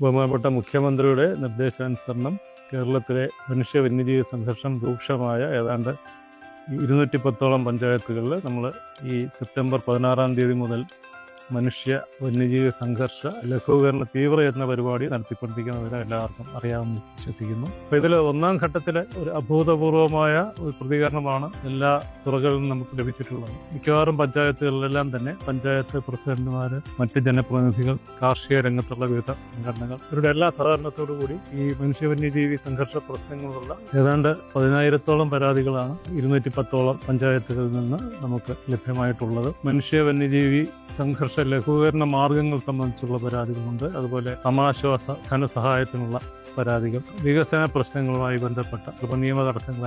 ബഹുമാനപ്പെട്ട മുഖ്യമന്ത്രിയുടെ നിർദ്ദേശാനുസരണം കേരളത്തിലെ മനുഷ്യ വന്യജീവി സംഘർഷം രൂക്ഷമായ ഏതാണ്ട് ഇരുന്നൂറ്റി പത്തോളം പഞ്ചായത്തുകളിൽ നമ്മൾ ഈ സെപ്റ്റംബർ പതിനാറാം തീയതി മുതൽ മനുഷ്യ വന്യജീവി സംഘർഷ ലഘൂകരണ തീവ്രയത്ന പരിപാടി നടത്തിക്കൊണ്ടിരിക്കുന്നവർ എല്ലാവർക്കും അറിയാമെന്ന് വിശ്വസിക്കുന്നു. അപ്പോൾ ഇതിൽ ഒന്നാം ഘട്ടത്തിലെ ഒരു അഭൂതപൂർവമായ ഒരു പ്രതികരണമാണ് എല്ലാ തുറകളിലും നമുക്ക് ലഭിച്ചിട്ടുള്ളത്. മിക്കവാറും പഞ്ചായത്തുകളിലെല്ലാം തന്നെ പഞ്ചായത്ത് പ്രസിഡന്റുമാർ മറ്റ് ജനപ്രതിനിധികൾ കാർഷിക രംഗത്തുള്ള വിവിധ സംഘടനകൾ ഇവരുടെ എല്ലാ സഹകരണത്തോടു കൂടി ഈ മനുഷ്യ വന്യജീവി സംഘർഷ പ്രശ്നങ്ങളുള്ള ഏതാണ്ട് പതിനായിരത്തോളം പരാതികളാണ് ഇരുന്നൂറ്റി പത്തോളം പഞ്ചായത്തുകളിൽ നിന്ന് നമുക്ക് ലഭ്യമായിട്ടുള്ളത്. മനുഷ്യ വന്യജീവി സംഘർഷ ലഘൂകരണ മാർഗങ്ങൾ സംബന്ധിച്ചുള്ള പരാതികളുണ്ട്. അതുപോലെ സമാശ്വാസ ധനസഹായത്തിനുള്ള പരാതികൾ വികസന പ്രശ്നങ്ങളുമായി ബന്ധപ്പെട്ട ചിലപ്പോൾ നിയമ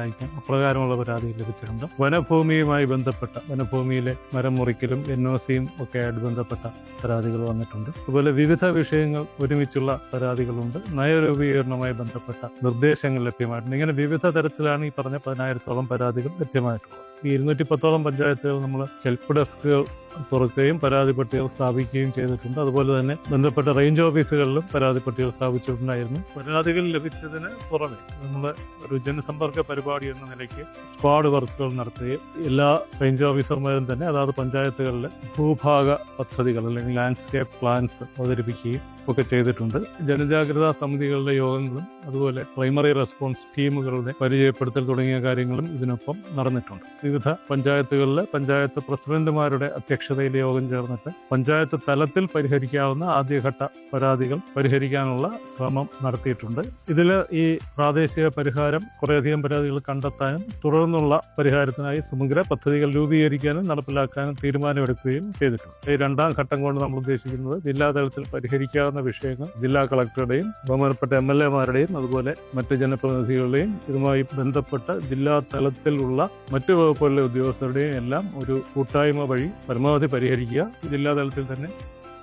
അയക്കാൻ അപ്രകാരമുള്ള പരാതികൾ ലഭിച്ചിട്ടുണ്ട്. വനഭൂമിയുമായി ബന്ധപ്പെട്ട വനഭൂമിയിലെ മരം മുറിക്കലും എൻ ഒ സിയും ഒക്കെ ആയിട്ട് ബന്ധപ്പെട്ട പരാതികൾ വന്നിട്ടുണ്ട്. അതുപോലെ വിവിധ വിഷയങ്ങൾ ഒരുമിച്ചുള്ള പരാതികളുണ്ട്. നയരൂപീകരണവുമായി ബന്ധപ്പെട്ട നിർദ്ദേശങ്ങൾ ലഭ്യമായിട്ടുണ്ട്. ഇങ്ങനെ വിവിധ തരത്തിലാണ് ഈ പറഞ്ഞ പതിനായിരത്തോളം പരാതികൾ ലഭ്യമായിട്ടുള്ളത്. ഈ ഇരുന്നൂറ്റി പത്തോളം പഞ്ചായത്തുകൾ നമ്മൾ ഹെൽപ്പ് ഡെസ്കുകൾ തുറക്കുകയും പരാതി പട്ടികകൾ സ്ഥാപിക്കുകയും ചെയ്തിട്ടുണ്ട്. അതുപോലെ തന്നെ ബന്ധപ്പെട്ട റേഞ്ച് ഓഫീസുകളിലും പരാതി പട്ടികൾ സ്ഥാപിച്ചിട്ടുണ്ടായിരുന്നു. പരാതികൾ ലഭിച്ചതിന് പുറമെ നമ്മൾ ഒരു ജനസമ്പർക്ക പരിപാടി എന്ന നിലയ്ക്ക് സ്ക്വാഡ് വർക്കുകൾ നടത്തുകയും എല്ലാ റേഞ്ച് ഓഫീസർമാരും തന്നെ അതാത് പഞ്ചായത്തുകളിലെ ഭൂഭാഗ പദ്ധതികൾ അല്ലെങ്കിൽ ലാൻഡ്സ്കേപ്പ് പ്ലാൻസ് അവതരിപ്പിക്കുകയും ഒക്കെ ചെയ്തിട്ടുണ്ട്. ജനജാഗ്രതാ സമിതികളുടെ യോഗങ്ങളും അതുപോലെ പ്രൈമറി റെസ്പോൺസ് ടീമുകളുടെ പരിചയപ്പെടുത്തൽ തുടങ്ങിയ കാര്യങ്ങളും ഇതിനൊപ്പം നടന്നിട്ടുണ്ട്. വിവിധ പഞ്ചായത്തുകളിൽ പഞ്ചായത്ത് പ്രസിഡന്റുമാരുടെ അധ്യക്ഷതയിൽ യോഗം ചേർന്നിട്ട് പഞ്ചായത്ത് തലത്തിൽ പരിഹരിക്കാവുന്ന ആദ്യഘട്ട പരാതികൾ പരിഹരിക്കാനുള്ള ശ്രമം നടത്തിയിട്ടുണ്ട്. ഇതിൽ ഈ പ്രാദേശിക പരിഹാരം കുറേയധികം പരാതികൾ കണ്ടെത്താനും തുടർന്നുള്ള പരിഹാരത്തിനായി സമഗ്ര പദ്ധതികൾ രൂപീകരിക്കാനും നടപ്പിലാക്കാനും തീരുമാനമെടുക്കുകയും ചെയ്തിട്ടുണ്ട്. ഈ രണ്ടാം ഘട്ടം കൊണ്ട് നമ്മൾ ഉദ്ദേശിക്കുന്നത് ജില്ലാ തലത്തിൽ പരിഹരിക്കാവുന്ന വിഷയങ്ങൾ ജില്ലാ കളക്ടറുടെയും ബഹുമാനപ്പെട്ട എം എൽ എമാരുടെയും അതുപോലെ മറ്റ് ജനപ്രതിനിധികളുടെയും ഇതുമായി ബന്ധപ്പെട്ട ജില്ലാ തലത്തിലുള്ള മറ്റു വകുപ്പുകളിലെ ഉദ്യോഗസ്ഥരുടെയും എല്ലാം ഒരു കൂട്ടായ്മ വഴി പരമാവധി പരിഹരിക്കുക. ജില്ലാ തലത്തിൽ തന്നെ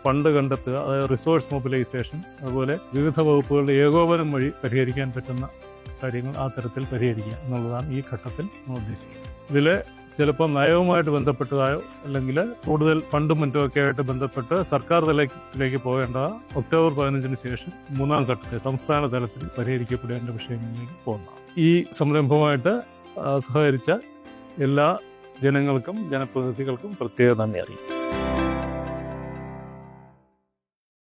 ഫണ്ട് കണ്ടെത്തുക അതായത് റിസോഴ്സ് മൊബിലൈസേഷൻ അതുപോലെ വിവിധ വകുപ്പുകളുടെ ഏകോപനം വഴി പരിഹരിക്കാൻ പറ്റുന്ന കാര്യങ്ങൾ ആ തരത്തിൽ പരിഹരിക്കുക എന്നുള്ളതാണ് ഈ ഘട്ടത്തിൽ ഉദ്ദേശിക്കുന്നത്. ഇതിൽ ചിലപ്പോൾ നയവുമായിട്ട് ബന്ധപ്പെട്ടതായോ അല്ലെങ്കിൽ കൂടുതൽ ഫണ്ടും മറ്റും ഒക്കെ ആയിട്ട് ബന്ധപ്പെട്ട് സർക്കാർ തലത്തിലേക്ക് പോകേണ്ട ഒക്ടോബർ പതിനഞ്ചിന് ശേഷം മൂന്നാം ഘട്ടത്തിൽ സംസ്ഥാന തലത്തിൽ പരിഹരിക്കപ്പെടേണ്ട വിഷയങ്ങളിലേക്ക് പോകുന്നതാണ്. ഈ സംരംഭമായിട്ട് സഹകരിച്ച എല്ലാ ജനങ്ങൾക്കും ജനപ്രതിനിധികൾക്കും പ്രത്യേക നന്ദി അറിയിക്കും